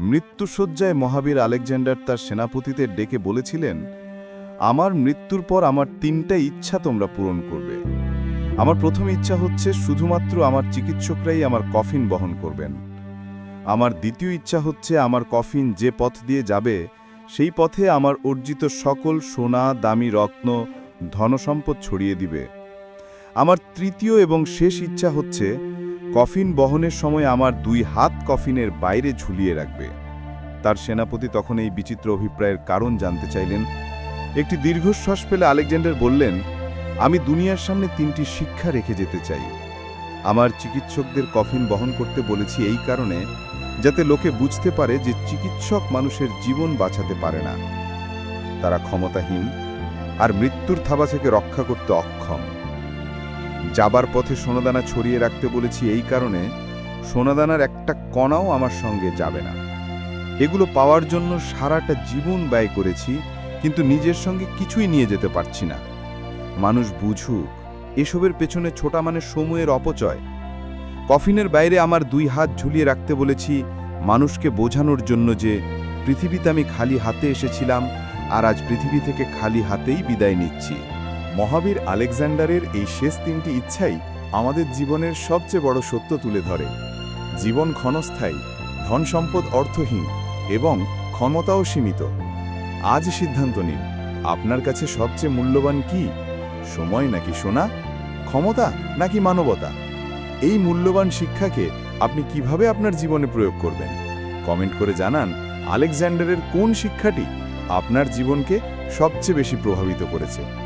মৃত্যুসজ্জায় মহাবীর Alexander তার সেনাপতিদের ডেকে বলেছিলেন, আমার মৃত্যুর পর আমার তিনটা ইচ্ছা তোমরা পূরণ করবে। আমার প্রথম ইচ্ছা হচ্ছে শুধুমাত্র আমার চিকিৎসকরাই আমার কফিন বহন করবেন। আমার দ্বিতীয় ইচ্ছা হচ্ছে আমার কফিন যে পথ দিয়ে যাবে, সেই পথে আমার অর্জিত সকল সোনা, দামি রত্ন, ধনসম্পদ ছড়িয়ে দিবে। আমার তৃতীয় এবং শেষ ইচ্ছা হচ্ছে কফিন বহনের সময় আমার দুই হাত কফিনের বাইরে ঝুলিয়ে রাখবে। তার সেনাপতি তখন এই বিচিত্র অভিপ্রায়ের কারণ জানতে চাইলেন। একটি দীর্ঘশ্বাস পেলে আলেকজান্ডার বললেন, আমি দুনিয়ার সামনে তিনটি শিক্ষা রেখে যেতে চাই। আমার চিকিৎসকদের কফিন বহন করতে বলেছি এই কারণে, যাতে লোকে বুঝতে পারে যে চিকিৎসক মানুষের জীবন বাঁচাতে পারে না। তারা ক্ষমতাহীন আর মৃত্যুর থাবা থেকে রক্ষা করতে অক্ষম। যাবার পথে সোনাদানা ছড়িয়ে রাখতে বলেছি এই কারণে সোনাদানার একটা কণাও আমার সঙ্গে যাবে না। এগুলো পাওয়ার জন্য সারাটা জীবন ব্যয় করেছি, কিন্তু নিজের সঙ্গে কিছুই নিয়ে যেতে পারছি না। মানুষ বুঝুক, এসবের পেছনে ছোটা মানে সময়ের অপচয়। কফিনের বাইরে আমার দুই হাত ঝুলিয়ে রাখতে বলেছি, মানুষকে বোঝানোর জন্য যে পৃথিবীতে আমি খালি হাতে এসেছিলাম আর আজ পৃথিবী থেকে খালি হাতেই বিদায় নিচ্ছি। মহাবীর আলেকজান্ডারের এই শেষ তিনটি ইচ্ছাই আমাদের জীবনের সবচেয়ে বড় সত্য তুলে ধরে। জীবন ক্ষণস্থায়ী, ধন সম্পদ অর্থহীন এবং ক্ষমতাও সীমিত। আজ সিদ্ধান্ত নিন, আপনার কাছে সবচেয়ে মূল্যবান কি? সময় নাকি সোনা? ক্ষমতা নাকি মানবতা? এই মূল্যবান শিক্ষাকে আপনি কীভাবে আপনার জীবনে প্রয়োগ করবেন? কমেন্ট করে জানান আলেকজান্ডারের কোন শিক্ষাটি আপনার জীবনকে সবচেয়ে বেশি প্রভাবিত করেছে।